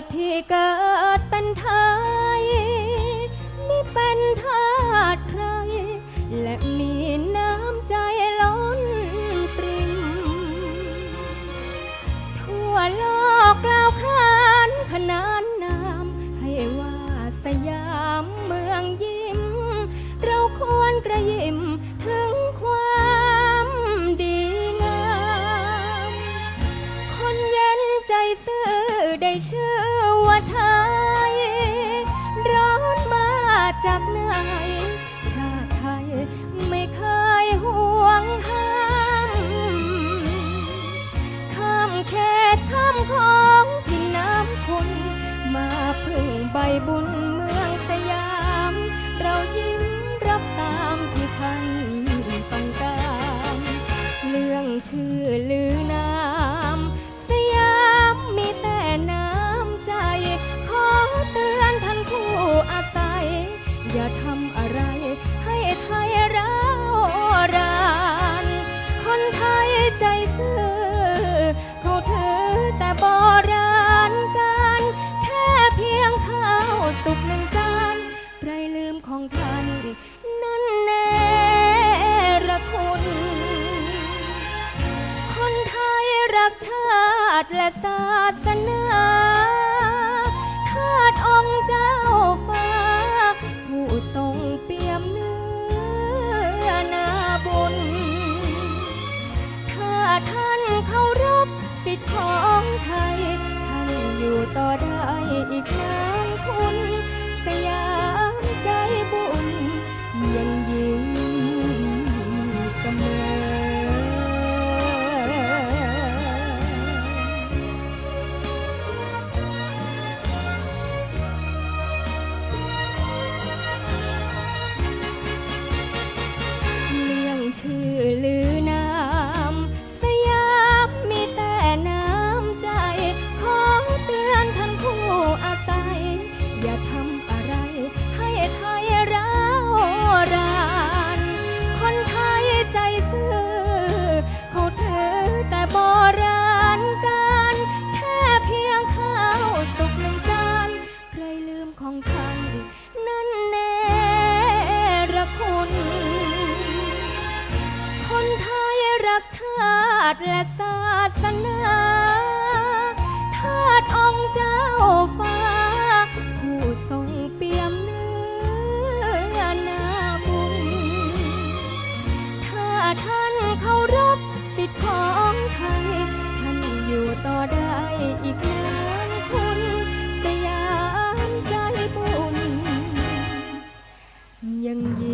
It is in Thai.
ดที่เกิดเป็นไทยไม่เป็นทาสใคร และมีน้ำใจล้นปริม ทั่วโลกกล่าวขานขนานนามให้ว่าสยามเมืองยิ้ม เราควรกระยิม จากไหน ชาติไทยไม่เคยห่วงห้ามข้ามเขตข้ามของที่น้ำคุณมาพึ่งใบบุญ ใจซื่อเขาถือแต่โบราณกันแค่เพียงข้าวสุกหนึ่งจานไรลืมของท่านนั่นแน่ระคุณ คนไทยรักชาติและศาสนา ติและศาสนาทาดองค์เจ้าฟ้า ผู้ทรงเปี่ยมเนื้อนาบุญถ้าท่านเคารพสิทธิของไทย ท่านอยู่ต่อได้อีกนานคุณสยามใจบุญยังยิ